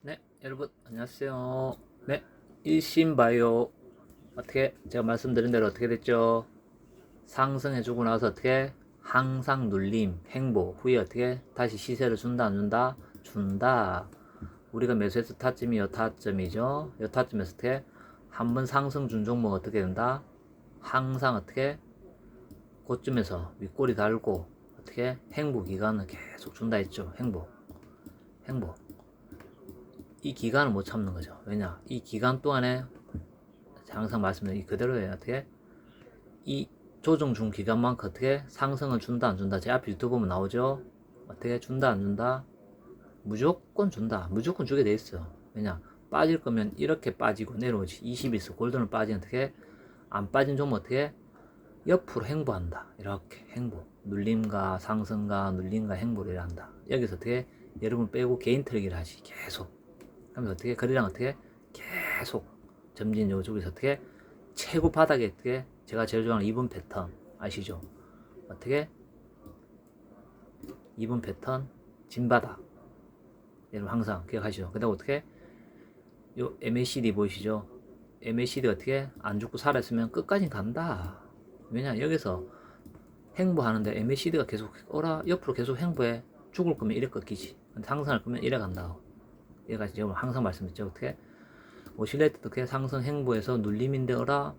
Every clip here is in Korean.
네, 여러분 안녕하세요. 네, 일신바이오 어떻게 제가 말씀드린 대로 어떻게 됐죠? 상승해주고 나서 어떻게 항상 눌림, 행보 후에 어떻게 다시 시세를 준다 안 준다? 준다. 우리가 매수했을 타점이 여 타점이죠. 여 타점에서 어떻게 한 번 상승 준 종목 어떻게 된다? 항상 어떻게 그쯤에서 윗꼬리 달고 어떻게 행보 기간을 계속 준다 했죠. 행보, 행보. 이 기간을 못 참는 거죠. 왜냐? 이 기간 동안에 항상 말씀드린 이 그대로예요. 어떻게 이 조정 중 기간만큼 어떻게 상승을 준다 안 준다. 제 앞에 유튜브 보면 나오죠. 어떻게 준다 안 준다. 무조건 준다. 무조건 주게 돼 있어. 왜냐? 빠질 거면 이렇게 빠지고 내려오지. 20일서 골든을 빠지면 어떻게 안 빠진 좀 어떻게 옆으로 행보한다. 이렇게 행보. 눌림과 상승과 눌림과 행보를 한다. 여기서 어떻게 여러분 빼고 개인 트랙을 하시 계속. 그러면 어떻게 거래량 어떻게 계속 점진 요쪽에서 어떻게 최고 바닥에 어떻게 제가 제일 좋아하는 2분 패턴 아시죠? 어떻게 2분 패턴 진바닥 여러분 항상 기억하시죠? 그다음 어떻게 요 MACD 보이시죠? MACD 어떻게 안 죽고 살았으면 끝까지 간다. 왜냐 여기서 행보하는데 MACD가 계속 오라 옆으로 계속 행보해 죽을 거면 이래 꺾이지. 근데 상승할 거면 이래 간다. 얘가 지금 항상 말씀드렸죠. 어떻게 오실레이트 어떻게 상승 행보에서 눌림인데 어라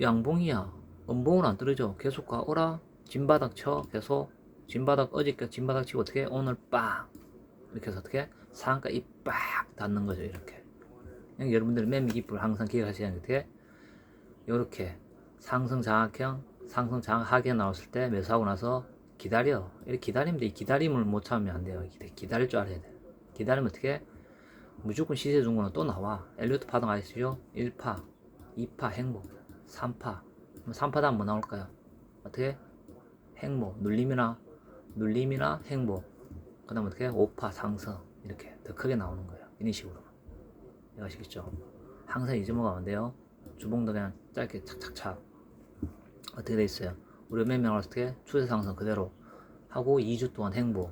양봉이야. 음봉은 안 떨어져. 계속 가 오라 진바닥 쳐 계속 진바닥 어저께 진바닥 치고 어떻게 오늘 빵 이렇게 해서 어떻게 상한가 이빡 닿는 거죠. 이렇게 그냥 여러분들 매미 기법을 항상 기억하셔야 하는 게 어떻게 이렇게 상승 장악형 상승 장악하게 나왔을 때 매수하고 나서 기다려 이렇게 기다리면 돼. 이 기다림을 못 참으면 안 돼요. 기다릴 줄 알아야 돼. 기다리면 어떻게 무조건 시세 중고는 또 나와. 엘리오트 파동 아시죠? 1파 2파 행보 3파. 3파 다음 뭐 나올까요? 어떻게 행보. 눌림이나 눌림이나 행보. 그 다음 어떻게 5파 상승 이렇게 더 크게 나오는 거예요 이런 식으로. 이해하시겠죠? 항상 잊어먹으면 안 돼요. 주봉도 그냥 짧게 착착착. 어떻게 돼 있어요? 우리 몇 명을 어떻게 추세 상승 그대로 하고 2주 동안 행보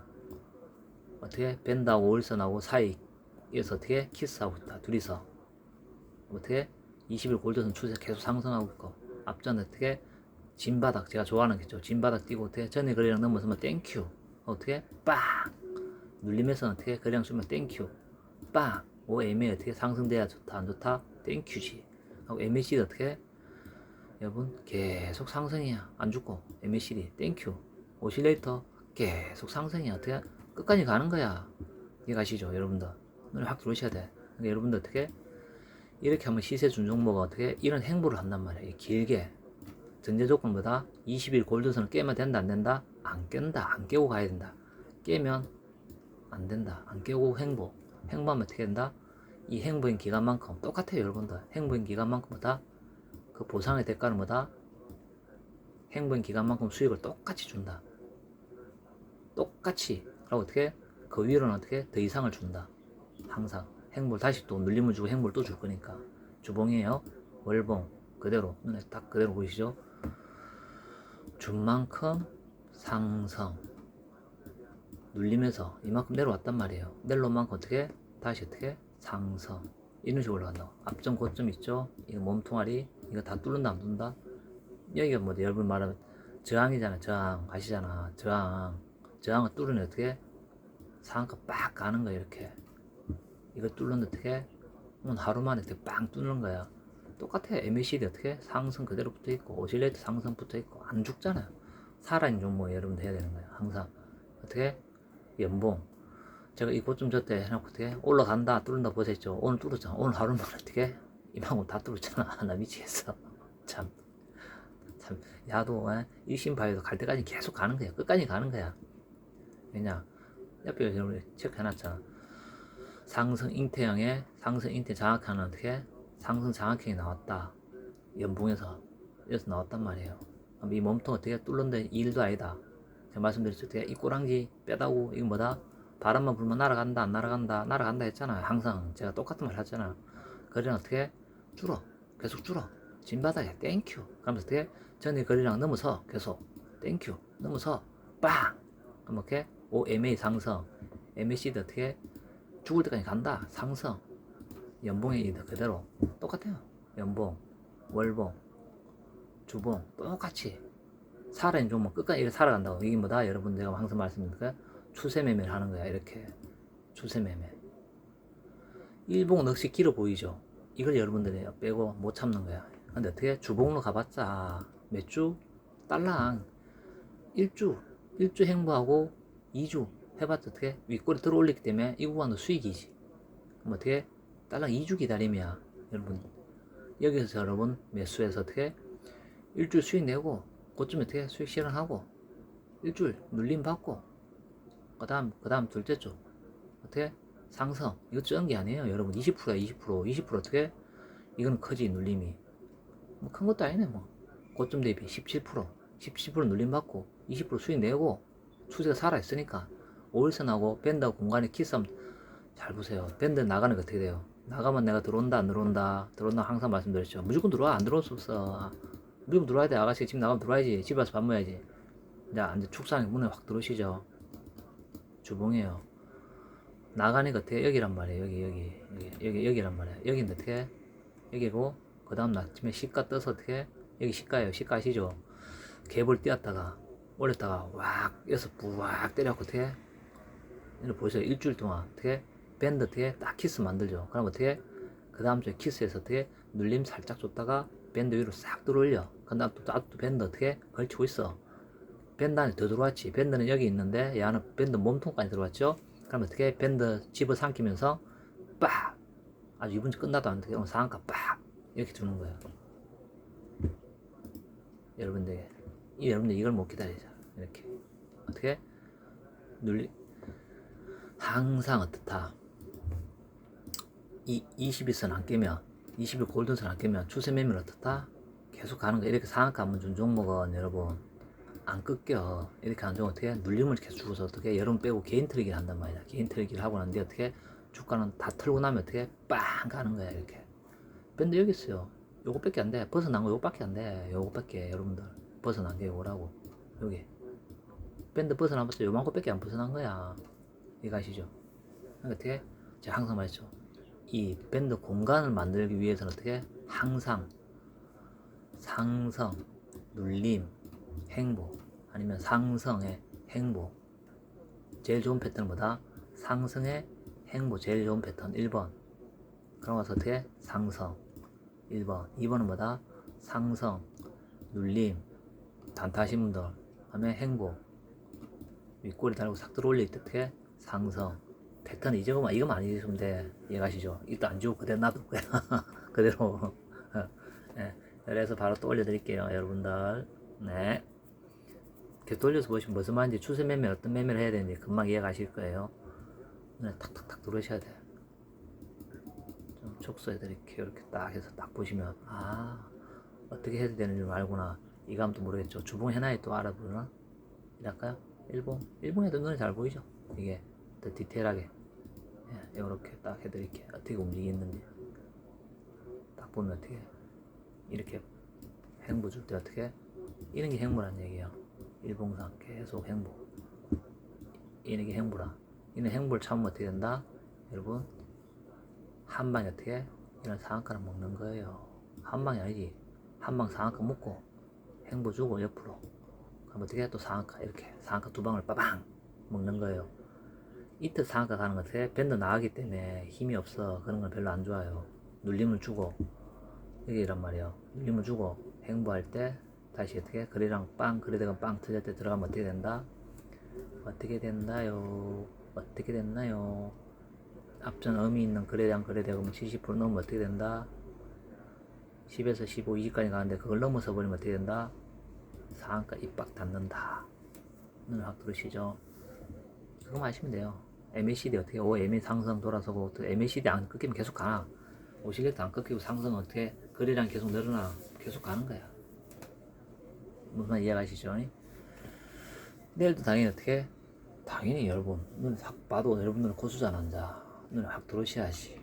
어떻게 벤다고 올선하고 사이에서 어떻게 키스하고 있다. 둘이서. 어떻게 20일 골드선 추세 계속 상승하고 있고 앞전 어떻게 진바닥 제가 좋아하는 게죠. 진바닥 뛰고 어떻게 전에 거래량 넘어서면 땡큐 어떻게 빵! 눌리면서 어떻게 거래량 주면 땡큐 빵 오 MA 어떻게 상승돼야 좋다 안 좋다? 땡큐지. 하고 MACD 어떻게? 여러분 계속 상승이야 안 죽고 MACD 땡큐 오실레이터 계속 상승이야 어떻게 끝까지 가는 거야. 이해 가시죠, 여러분들? 확 들어오셔야 돼. 그러니까 여러분들 어떻게 이렇게 하면 시세 준종목가 어떻게 이런 행보를 한단 말이에요. 길게 전제 조건보다 20일 골드선을 깨면 된다 안 된다? 안 깬다. 안 깨고 가야 된다. 깨면 안 된다. 안 깨고 행보. 행보하면 어떻게 된다? 이 행보인 기간만큼 똑같아요, 여러분들. 행보인 기간만큼보다 그 보상의 대가는 뭐다? 행보인 기간만큼 수익을 똑같이 준다. 똑같이 그리고 어떻게 그 위로는 어떻게 더 이상을 준다. 항상. 행볼 다시 또 눌림을 주고 행볼 또 줄 거니까. 주봉이에요. 월봉. 그대로. 눈에 딱 그대로 보이시죠? 준 만큼 상승 눌리면서 이만큼 내려왔단 말이에요. 내려온 만큼 어떻게 다시 어떻게 상승 이런 식으로 올라간다. 앞전 고점 있죠? 이거 몸통아리. 이거 다 뚫는다 안 뚫는다? 여기가 뭐 여러분 말하면 저항이잖아 저항. 아시잖아. 저항 저항을 뚫으면 어떻게? 상한가 빡 가는 거야 이렇게. 이거 뚫는데 어떻게? 그러면 하루 만에 어떻게 빵 뚫는 거야. 똑같아. MACD 어떻게? 상승 그대로 붙어 있고 오실레이트 상승 붙어 있고 안 죽잖아요 살아있는 종목 여러분 해야 되는 거야 항상. 어떻게? 연봉. 제가 이곳 좀 저때 해놓고 어떻게? 올라간다 뚫는다 보셨죠. 오늘 뚫었잖아. 오늘 하루 만에 어떻게? 이만큼 다 뚫었잖아. 나 미치겠어. 참. 참. 야도 일심바에도 갈 때까지 계속 가는 거야. 끝까지 가는 거야 왜냐? 옆에 여러분 체크해놨잖아. 상승 잉태형의 상승 잉태 장악하는 어떻게? 상승 장악형이 나왔다. 연봉에서 여기서 나왔단 말이에요. 이 몸통 어떻게 뚫는데 일도 아니다. 제가 말씀드렸죠 어떻게 이 꼬랑지 빼다고 이거 뭐다? 바람만 불면 날아간다 안 날아간다 날아간다 했잖아요. 항상 제가 똑같은 말 하잖아. 거리는 어떻게? 줄어. 계속 줄어. 진바닥에 땡큐 그러면서 어떻게? 전에 거리랑 넘어서 계속 땡큐 넘어서 빵! 그럼 이렇게 OMA 상승 MACD 어떻게 죽을 때까지 간다. 상승. 연봉이 그대로 똑같아요. 연봉, 월봉, 주봉 똑같이 살아있는 종목 끝까지 이렇게 살아간다고. 이게 뭐다? 여러분 제가 항상 말씀드릴까요? 추세 매매를 하는 거야. 이렇게 추세 매매. 일봉 넋이 길어 보이죠? 이걸 여러분들이 빼고 못 참는 거야. 근데 어떻게 주봉으로 가봤자 몇 주? 딸랑 1주, 1주 행보하고 2주 해봤자 어떻게? 윗꼬리 들어 올리기 때문에 이 구간도 수익이지. 그럼 어떻게? 딸랑 2주 기다리면 여러분. 여기서 여러분 매수해서 어떻게? 일주일 수익 내고 그쯤 어떻게? 수익 실현하고 일주일 눌림 받고 그 다음 그 다음 둘째 주 어떻게? 상승. 이거 적은 게 아니에요 여러분. 20%야 20% 20% 어떻게? 이건 커지 눌림이. 뭐 큰 것도 아니네 뭐. 고점 대비 17% 17% 눌림 받고 20% 수익 내고 추세가 살아 있으니까 오일선하고 밴드하고 공간에 키스하면 잘 보세요. 밴드 나가는 게 어떻게 돼요? 나가면 내가 들어온다 안 들어온다. 들어온다 항상 말씀드렸죠. 무조건 들어와 안 들어올 수 없어. 무조건 들어와야 돼. 아가씨 지금 나가면 들어와야지. 집에 와서 밥 먹어야지. 자 이제 축산에 문에 확 들어오시죠. 주봉이에요. 나가니까 어떻게 여기란 말이에요. 여기 여기 여기 여기 여기란 말이에요. 여기는 어떻게 여기고 그 다음 아침에 시가 떠서 어떻게 여기 시가예요. 시가 아시죠? 갭을 띄었다가 올렸다가 왁 여기서 부악 때려갖고 어떻게 이렇게 보세요 일주일 동안 어떻게 밴드 어떻게 딱 키스 만들죠. 그럼 어떻게 그 다음 주에 키스에서 어떻게 눌림 살짝 줬다가 밴드 위로 싹 들어올려. 그 다음 또, 또, 또 밴드 어떻게 걸치고 있어. 밴드 안에 더 들어왔지. 밴드는 여기 있는데 얘는 밴드 몸통까지 들어왔죠? 그럼 어떻게 밴드 집어 삼키면서 빡! 아주 이번 주 끝나도 안 되게 상한가 빡! 이렇게 주는 거예요. 여러분들 이 여러분들 이걸 못 기다리죠. 이렇게. 어떻게? 눌리. 항상 어떻다. 이 21선 안 깨면 20일 골든선 안 깨면 추세 매매를 어떻다? 계속 가는 거. 이렇게 상한가 한번 준 종목은 여러분 안 꺾여. 이렇게 안 좋으면 어떻게? 눌림을 계속 주고서 어떻게? 여름 빼고 개인 트리기를 한단 말이야 개인 트리기를 하고 나는데 어떻게? 주가는 다 털고 나면 어떻게? 빵 가는 거야 이렇게. 밴드 여기 있어요. 요거밖에 안 돼. 벗어난 거 요거밖에 안 돼. 요거밖에 여러분들 벗어난 게 요거라고. 여기 밴드 벗어나봤자 요만큼밖에 안 벗어난 거야. 이거 아시죠? 그러니까 어떻게? 제가 항상 말했죠. 이 밴드 공간을 만들기 위해서는 어떻게? 항상. 상성 눌림 행보. 아니면 상승의 행보. 제일 좋은 패턴은 뭐다? 상승의 행보. 제일 좋은 패턴 1번. 그럼 와서 어떻게? 상승 1번. 2번은 뭐다? 상승 눌림 단타 하신 분들 다음에 행보 윗꼬리 달고 싹 들어올릴 때 어떻게? 상승 패턴 이거만 이거만 안 잊으시면 돼 이해가시죠? 이것도 안 주고 그대로 놔둘 거야 그대로 네. 그래서 바로 또 올려드릴게요 여러분들 네 이렇게 돌려서 보시면 무슨 말인지 추세 매매 어떤 매매를 해야 되는지 금방 이해가실 거예요. 네, 탁탁탁 들어오셔야 돼. 좀 촉수해 드릴게요. 이렇게 딱 해서 딱 보시면 아 어떻게 해야 되는 줄 알구나. 이감도 모르겠죠. 주봉 해나에 또 알아보나? 이랄까요? 일봉 일봉에도 눈에 잘 보이죠. 이게 더 디테일하게 예, 이렇게 딱 해드릴게요. 어떻게 움직이는지 딱 보면 어떻게 이렇게 행보 줄 때 어떻게 이런 게 행보란 얘기예요. 일봉상 계속 행보 이런 게 행보라 이런 행보를 참으면 어떻게 된다? 여러분 한 방에 어떻게 이런 상한가를 먹는 거예요 한 방이 아니지 한 방 상한가 먹고 행보 주고 옆으로 그럼 어떻게 또 상한가 이렇게 상한가 두 방을 빠방 먹는 거예요 이틀 상한가 가는 거 어떻게 밴드 나가기 때문에 힘이 없어 그런 건 별로 안 좋아요 눌림을 주고 여기 이란 말이에요 눌림을 주고 행보할 때 다시 어떻게 거래량 빵 거래대가 빵 터질 때 들어가면 어떻게 된다? 어떻게 된다요? 어떻게 됐나요? 앞전 의미 있는 거래량 거래대금 70% 넘으면 어떻게 된다? 10에서 15, 20까지 가는데 그걸 넘어서 버리면 어떻게 된다? 상한가 입박 닫는다. 눈을 확 들으시죠? 그거 아시면 돼요. MACD 어떻게 오 MA 상승 돌아서고 또 MACD 안 꺾이면 계속 가나? 오실렉도 안 꺾이고 상승 어떻게 거래량 계속 늘어나 계속 가는 거야. 무슨 말 이해가시죠? 내일도 당연히 어떻게? 당연히 여러분 눈확 봐도 여러분들은 고수잖아 앉아 눈을 확 들어오셔야지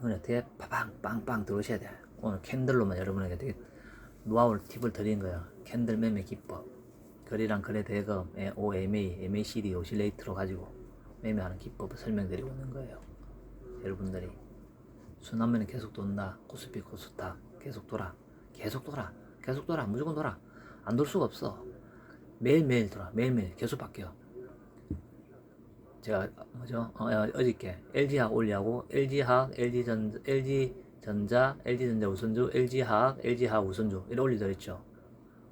눈에 어떻게 파방 빵빵 들어오셔야 돼 오늘 캔들로만 여러분에게 되게 노하우를 팁을 드린 거야 캔들 매매 기법 거래량 거래 대금 OMA, MACD 오실레이트로 가지고 매매하는 기법을 설명드리고 있는 거예요. 여러분들이 순환매는 계속 돈다. 코스피 코스닥 계속 돌아. 계속 돌아. 계속 돌아. 무조건 돌아. 안 돌 수가 없어. 매일매일 돌아. 매일매일 계속 바뀌어. 제가 뭐죠? 어, 어, 어저께 LG화학 올리하고 LG화학, LG전, LG 전자, LG전자 우선주, LG화학, LG화학 우선주 이렇게 올리더랬죠.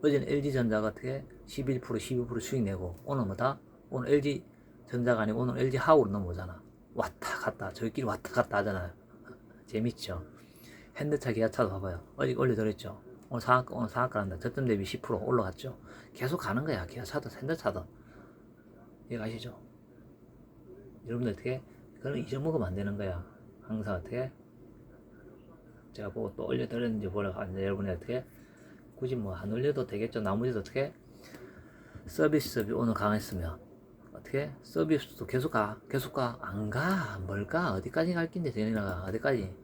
어제는 LG전자가 어떻게 11% 12% 수익 내고 오늘 뭐 다? 오늘 LG전자가 아니고 오늘 LG화학으로 넘어오잖아. 왔다 갔다 저희끼리 왔다 갔다 하잖아요. 재밌죠? 핸드차 기아차도 봐봐요. 어제 올려드렸죠. 오늘 상한가, 오늘 상한가 한다. 저점 대비 10% 올라갔죠. 계속 가는 거야. 기아차도 핸드차도. 이해 가시죠? 여러분들 어떻게 그걸 잊어먹으면 안 되는 거야. 항상 어떻게 제가 보고 또 올려드렸는지 보려고 하는데 여러분이 어떻게? 굳이 뭐 안 올려도 되겠죠. 나머지도 어떻게? 서비스업이 오늘 강했으면 어떻게? 서비스도 계속 가 계속 가안 가. 뭘까 어디까지 갈 낀데 되니가? 어디까지?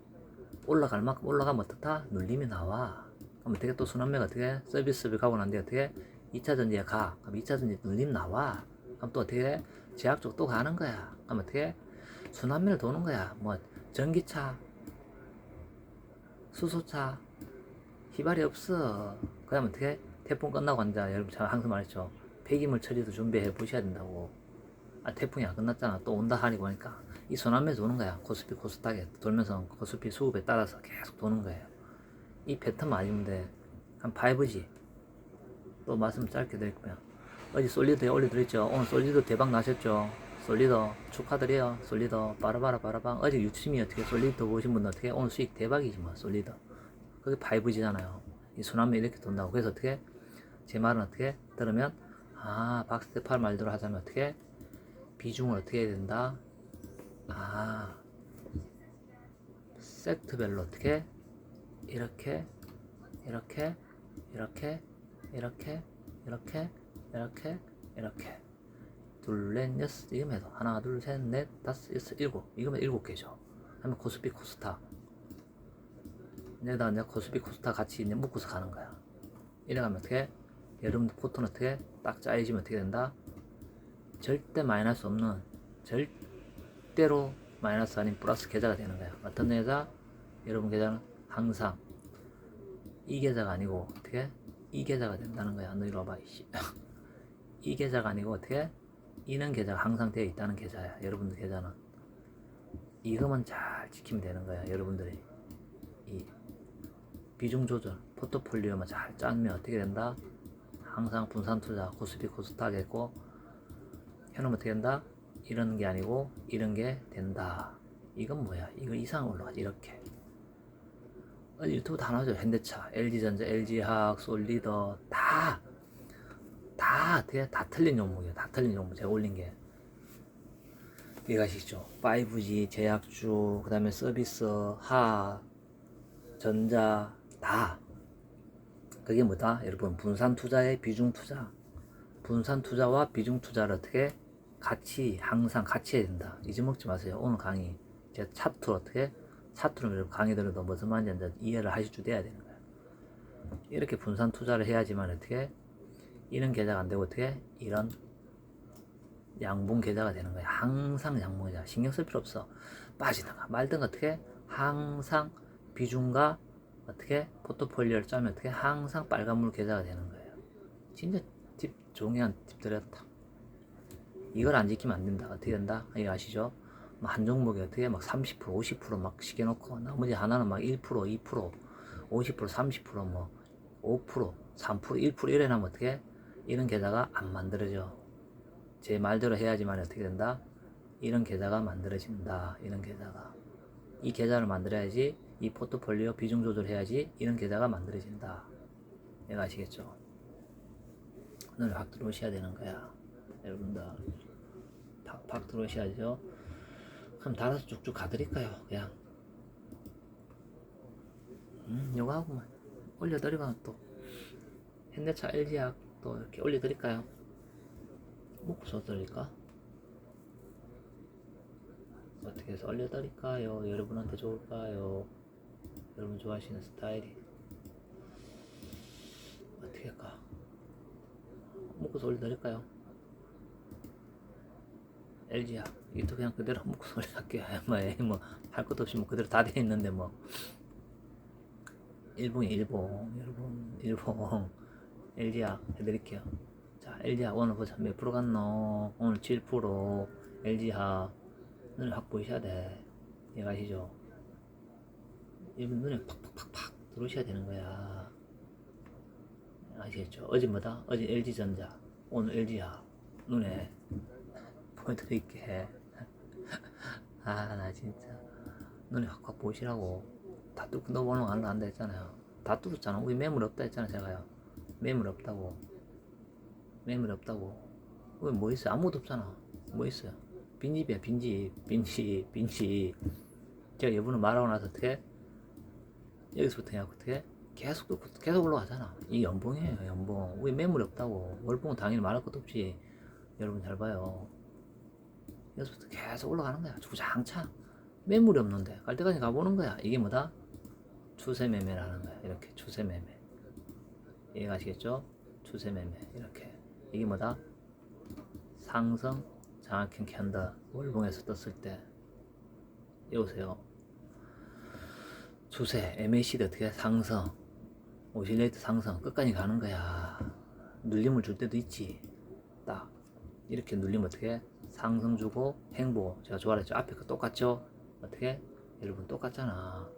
올라갈 만큼 올라가면 어떻다? 눌림이 나와. 그럼 어떻게 또 순환매가 어떻게? 서비스업이 가고 난 뒤에 어떻게? 2차 전지에 가. 그럼 2차 전지 눌림 나와. 그럼 또 어떻게? 돼? 제약 쪽 또 가는 거야. 그럼 어떻게? 순환매를 도는 거야. 뭐 전기차 수소차 휘발이 없어. 그다음 어떻게 태풍 끝나고 앉아. 여러분 제가 항상 말했죠. 폐기물 처리도 준비해 보셔야 된다고. 아 태풍이 안 끝났잖아. 또 온다 하니 보니까. 이 순환매 도는 거야. 코스피 코스닥에 돌면서 코스피 수급에 따라서 계속 도는 거예요. 이 패턴만 아니면 돼 한 5G 또 말씀 짧게 드릴게요 어제 솔리드에 올려드렸죠? 오늘 솔리드 대박 나셨죠 솔리더 축하드려요. 솔리더 빠라바라 빠라방 어제 유치미 어떻게 솔리더 보신 분들 어떻게? 오늘 수익 대박이지 뭐 솔리더. 그게 5G잖아요. 이 순환매 이렇게 돈다고. 그래서 어떻게? 제 말은 어떻게? 들으면 아 박스테팔 말대로 하자면 어떻게? 비중을 어떻게 해야 된다? 아 섹트별로 어떻게? 이렇게 이렇게 이렇게 이렇게 이렇게 이렇게 이렇게 둘 넷 여섯 이거면 해도 하나 둘 셋 넷 다섯 여섯 일곱. 이거면 일곱 개죠. 하면 코스피 코스타. 내가 이제 코스피 코스타 같이 이제 묶어서 가는 거야. 이래가면 어떻게 여러분들 포토는 어떻게 딱 짜여지면 어떻게 된다? 절대 마이너스 없는 절대로 마이너스 아닌 플러스 계좌가 되는 거야. 어떤 계좌? 여러분 계좌는 항상 이 계좌가 아니고 어떻게 이 계좌가 된다는 거야. 너 이리 와봐 이씨. 이 계좌가 아니고 어떻게 이는 계좌가 항상 되어 있다는 계좌야 여러분들 계좌는. 이것만 잘 지키면 되는 거야 여러분들이. 이 비중 조절 포트폴리오만 잘 짜면 어떻게 된다? 항상 분산 투자 코스피 코스닥에 있고 해놓으면 어떻게 된다? 이런 게 아니고 이런 게 된다. 이건 뭐야? 이거 이상 올라가지 이렇게. 어, 유튜브 다 나오죠 현대차 LG전자 LG화학 솔리더 다 다 어떻게 다 틀린 종목이에요. 다 틀린 종목 제가 올린 게 이해가시죠? 5G 제약주 그 다음에 서비스 하 전자 다 그게 뭐다? 여러분 분산 투자의 비중 투자 분산 투자와 비중 투자를 어떻게 같이 항상 같이 해야 된다. 잊어먹지 마세요. 오늘 강의 제가 차트로 어떻게 차트로 여러분 강의 들어도 무슨 말인지 이해를 하실 줄 돼야 되는 거예요. 이렇게 분산 투자를 해야지만 어떻게 이런 계좌가 안 되고 어떻게 이런 양분 계좌가 되는 거야. 항상 양분 계좌 신경 쓸 필요 없어. 빠지든가 말든가 어떻게 항상 비중과 어떻게 포트폴리오를 짜면 어떻게 항상 빨간물 계좌가 되는 거예요. 진짜 팁 종이한 팁 드렸다. 이걸 안 지키면 안 된다. 어떻게 된다? 이거 아시죠? 뭐한 종목에 어떻게 막 30%, 50%막 시켜놓고 나머지 하나는 막 1%, 2%, 50%, 30%, 뭐 5%, 3%, 1% 이래 나면 어떻게? 이런 계좌가 안 만들어져. 제 말대로 해야지만 어떻게 된다? 이런 계좌가 만들어진다. 이런 계좌가. 이 계좌를 만들어야지 이 포트폴리오 비중 조절해야지 이런 계좌가 만들어진다. 내가 아시겠죠? 오늘 팍 들어오셔야 되는 거야. 여러분들. 팍팍 들어오셔야죠. 그럼 달아서 쭉쭉 가드릴까요? 그냥. 음, 요거 하고 올려드리고 또 현대차 LG약 또 이렇게 올려드릴까요? 먹고 써드릴까? 어떻게 해서 올려드릴까요? 여러분한테 좋을까요? 여러분 좋아하시는 스타일이 어떻게 할까? 먹고서 올려드릴까요? LG야 이것도 그냥 그대로 먹고 소리 할게요 뭐할 것도 없이 뭐 그대로 다 돼 있는데 뭐 일본이 일본 일본 일본 LG야 해드릴게요. 자 LG야 오늘 보자. 몇 프로 갔노? 오늘 7% LG야 눈에 확 보이셔야 돼. 이해가시죠? 일본 눈에 팍팍팍팍 들어오셔야 되는 거야. 아시겠죠? 어제 뭐다? 어제 LG전자. 오늘 LG야 눈에 보여드릴게 아나 진짜. 눈에 확확 보시라고. 다 뚫고 넘어오는 거 안다 한다 했잖아요. 다 뚫었잖아. 우리 매물 없다 했잖아 제가요 매물 없다고. 매물 없다고. 왜 뭐 있어요? 아무것도 없잖아. 뭐 있어요? 빈집이야 빈집. 빈집 빈집. 제가 이번에 말하고 나서 어떻게 여기서부터 그냥 어떻게 계속 계속 올라가잖아. 이 연봉이에요 연봉. 우리 매물이 없다고. 월봉은 당연히 말할 것도 없이 여러분 잘 봐요. 여기서부터 계속 올라가는 거야. 주장창 매물이 없는데. 갈 때까지 가보는 거야. 이게 뭐다? 추세 매매라는 거야. 이렇게 추세 매매 이해가 시겠죠? 추세 매매 이렇게. 이게 뭐다? 상승 장학형 캔들 월봉에서 떴을 때. 여보세요. 추세 MACD 어떻게? 상승. 오실레이트 상승. 끝까지 가는 거야. 눌림을 줄 때도 있지. 딱. 이렇게 눌리면 어떻게? 상승 주고 행보. 제가 좋아했죠. 앞에 거 똑같죠? 어떻게? 여러분 똑같잖아.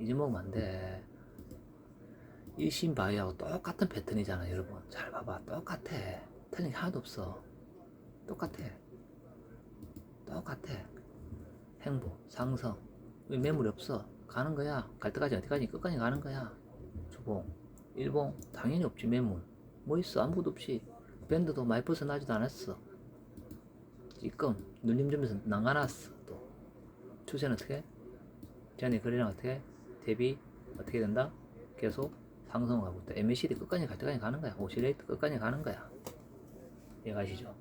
잊어먹으면 안돼 일신바이하고 똑같은 패턴이잖아 여러분. 잘 봐봐. 똑같아. 틀린 게 하나도 없어. 똑같아. 똑같아. 행보 상승 왜 매물이 없어. 가는 거야. 갈 때까지 어디까지 끝까지 가는 거야. 주봉. 일봉. 당연히 없지 매물. 뭐 있어? 아무것도 없이. 밴드도 많이 벗어나지도 않았어. 지금 눌림점에서 나가놨어 또. 추세는 어떻게? 전에 거래량 어떻게? 대비 어떻게 된다? 계속 상승하고 또 MACD 끝까지 갈 때까지 가는 거야. 오실레이트 끝까지 가는 거야. 이해가시죠?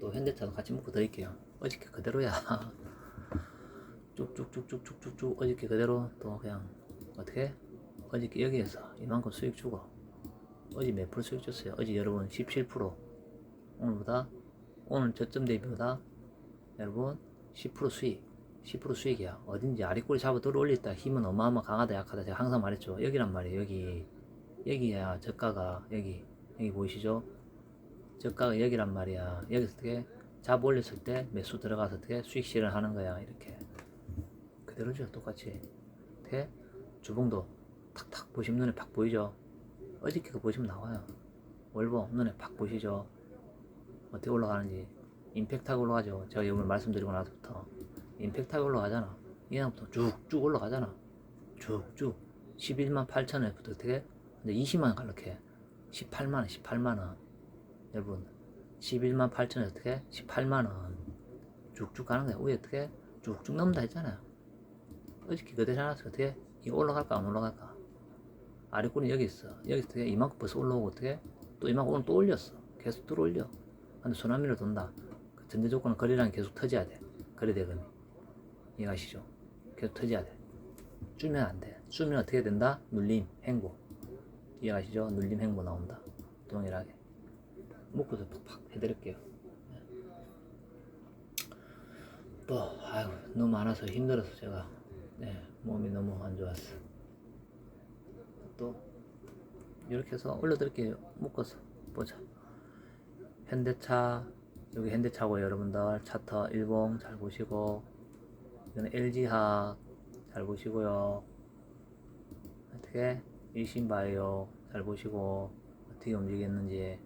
또 현대차도 같이 묶어 드릴게요. 어저께 그대로야. 쭉쭉쭉쭉쭉쭉쭉 어저께 그대로 또 그냥 어떻게? 어저께 여기에서 이만큼 수익 주고 어제 몇 프로 수익 줬어요? 어제 여러분 17% 오늘보다 오늘 저점 대비보다 여러분 10% 수익 10% 수익이야. 어딘지 아리꼬리 잡아 들어 올렸다 힘은 어마어마 강하다 약하다. 제가 항상 말했죠. 여기란 말이에요. 여기 여기야 저가가 여기 여기 보이시죠? 저가가 여기란 말이야. 여기서 어떻게 잡아 올렸을 때 매수 들어가서 어떻게 수익 실현하는 거야 이렇게. 그대로죠 똑같이. 어떻게? 주봉도 탁탁 보시면 눈에 팍 보이죠? 어저께 그 보시면 나와요. 월봉 눈에 팍 보시죠? 어떻게 올라가는지. 임팩트하게 올라가죠. 제가 이걸 말씀드리고 나서부터 임팩트하게 올라가잖아. 이날부터 쭉쭉 올라가잖아. 쭉쭉. 11만 8천원부터 어떻게? 근데 20만원 갈락해 18만원 18만원. 여러분 11만 8천원 어떻게? 18만원. 쭉쭉 가는 거야. 우리 어떻게? 쭉쭉 넘다 했잖아요. 어저께 그대로 해놨어. 어떻게? 이거 올라갈까 안 올라갈까? 아래꼬리 여기 있어. 여기 어떻게? 이만큼 벌써 올라오고 어떻게? 또 이만큼 오늘 또 올렸어. 계속 들어올려. 근데 소나미로 돈다. 그 전제 조건은 거래량이 계속 터져야 돼. 거래 대금이 이해가시죠? 계속 터져야 돼. 줄면 안 돼. 줄면 어떻게 된다? 눌림 행보. 이해가시죠? 눌림 행보 나온다. 동일하게. 묶어서 팍팍 해드릴게요. 또 아유 너무 많아서 힘들어서 제가 네 몸이 너무 안 좋았어 또 이렇게 해서 올려드릴게요. 묶어서. 보자. 현대차. 여기 현대차고 여러분들. 차터 일봉 잘 보시고 이거는 LG학 잘 보시고요. 어떻게? 일신바이오 잘 보시고 어떻게 움직였는지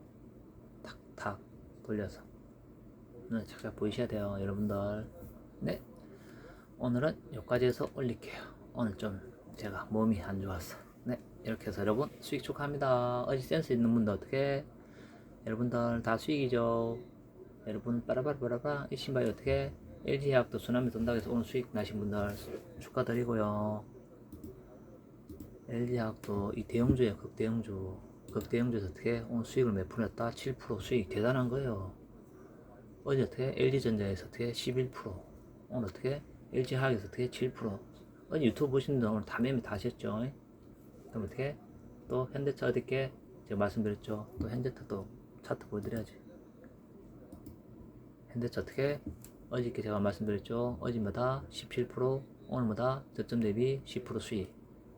탁탁 돌려서. 눈에 착착 보이셔야 돼요 여러분들. 네 오늘은 여기까지 해서 올릴게요. 오늘 좀 제가 몸이 안 좋았어 네 이렇게 해서 여러분 수익 축하합니다. 어디 센스 있는 분들 어떻게? 여러분들 다 수익이죠. 여러분 빠라바라바라바 이 신발이 어떻게 LG화학도 수남이 돈다고 해서 오늘 수익 나신 분들 축하드리고요. LG화학도 이 대형주예요 극대형주. 극대형주에서 어떻게 오늘 수익을 몇 프로 냈다? 7% 수익 대단한 거예요. 어제 어떻게 LG전자에서 어떻게 11% 오늘 어떻게 LG화학에서 어떻게 7% 어제 유튜브 보시는 분들 오늘 다 매매 다 하셨죠? 그럼 어떻게 또 현대차 어저께 제가 말씀드렸죠? 또 현대차 또 차트 보여드려야지. 현대차 어떻게 어저께 제가 말씀드렸죠. 어제마다 17% 오늘마다 저점 대비 10% 수익.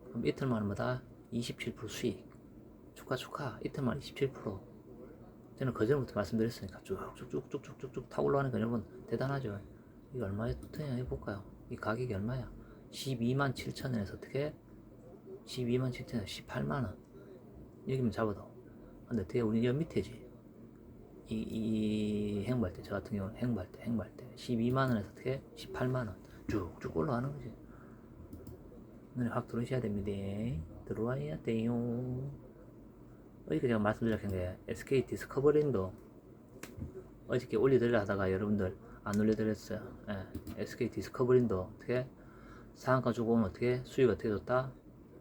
그럼 이틀 만마다 27% 수익. 축하 축하. 이틀 만에 27% 저는 그 전부터 말씀드렸으니까 쭉쭉쭉쭉쭉쭉 타고 올라가니까 여러분 대단하죠. 이게 얼마였더냐 해볼까요? 이 가격이 얼마야? 12만 7천 원에서 어떻게? 12만 7천 원에서 18만 원. 여기면 잡아도. 근데 어떻게 우리 여 밑에지 이, 이 행발 때, 저 같은 경우는 행발 때, 행발 때, 12만원에서 어떻게 18만원 쭉쭉 올라가는 거지. 눈에 확 들어오셔야 됩니다. 들어와야 돼요. 어저께 제가 말씀드렸던 게 SK 디스커버링도 어저께 올려드리려 하다가 여러분들 안 올려드렸어요. 예, SK 디스커버링도 어떻게 상한가 주고 오면 어떻게 수익 어떻게 줬다?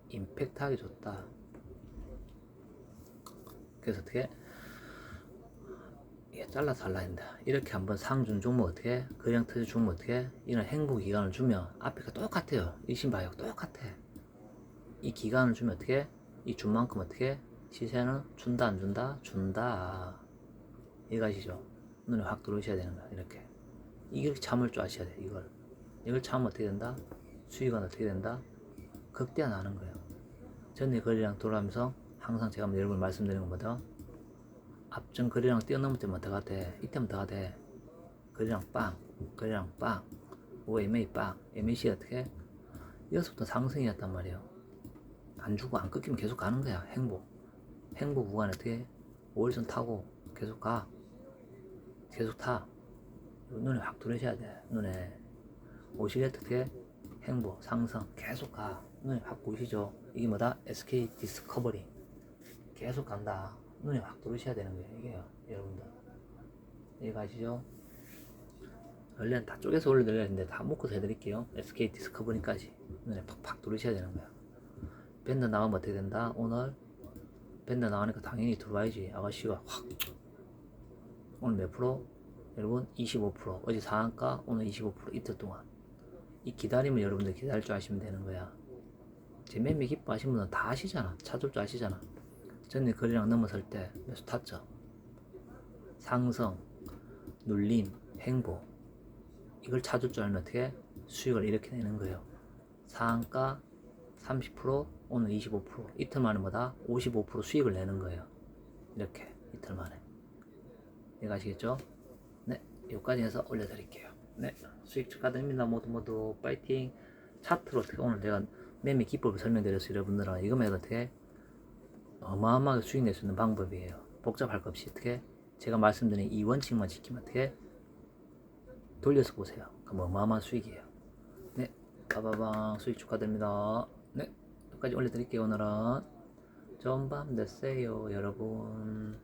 임팩트하게 줬다. 그래서 어떻게 이게 잘라서 할라 한다. 이렇게 한번 상준 주면 어떻게? 그냥 터져 주면 어떻게? 이런 행복 기간을 주면 앞에가 똑같아요. 이신바이오 똑같아. 이 기간을 주면 어떻게? 이 준 만큼 어떻게? 시세는 준다 안 준다? 준다. 이거 아시죠? 눈에 확 들어오셔야 되는 거야. 이렇게. 이걸 참을 줄 아셔야 돼. 이걸. 이걸 참으면 어떻게 된다? 수익은 어떻게 된다? 극대화 나는 거예요. 전에 거리랑 돌아가면서 항상 제가 여러분 말씀드리는 것보다 앞전 거리랑 뛰어넘을 때만 더 가대 이때만 더 가대 거리랑 빵 거리랑 빵. OMA 빵. MAC 어떻게? 여기서부터 상승이었단 말이에요. 안 주고 안 끊기면 계속 가는 거야. 행복. 행복 구간 어떻게? 5일선 타고 계속 가. 계속 타. 눈에 확 들으셔야 돼. 눈에. 오시게 어떻게? 행복 상승. 계속 가. 눈에 확 보이시죠? 이게 뭐다? SK 디스커버링 계속 간다 눈에 확 들어오셔야 되는 거예요 이게요 여러분들. 이거 아시죠? 원래는 다 쪼개서 올려드려야 되는데 다 묶어서 해드릴게요. SK 디스커버링까지 눈에 팍팍 들어오셔야 되는 거야. 밴드 나가면 어떻게 된다? 오늘 밴드 나가니까 당연히 들어와야지. 아가씨가 확. 오늘 몇 프로? 여러분 25% 어제 상한가 오늘 25% 이틀 동안. 이 기다림을 여러분들 기다릴 줄 아시면 되는 거야. 제 매매 기뻐하시는 분은 다 아시잖아. 찾을 줄 아시잖아 전에 거리랑 넘어설 때 매수 탔죠. 상승, 눌림, 행복 이걸 찾을 줄 알면 어떻게 수익을 이렇게 내는 거예요. 상한가 30% 오늘 25% 이틀 만에 뭐다 55% 수익을 내는 거예요. 이렇게 이틀 만에 이해가 아시겠죠? 네 여기까지 해서 올려드릴게요. 네 수익 축하드립니다. 모두 모두 파이팅 차트로 어떻게 오늘 내가 매매 기법을 설명드렸어요. 여러분들은 이거면 어떻게 어마어마하게 수익 낼 수 있는 방법이에요. 복잡할 것 없이 어떻게 제가 말씀드린 이 원칙만 지키면 어떻게 돌려서 보세요. 그럼 어마어마한 수익이에요. 네, 빠바방 수익 축하드립니다. 네, 여기까지 올려드릴게요. 오늘은 좋은 밤 되세요, 여러분.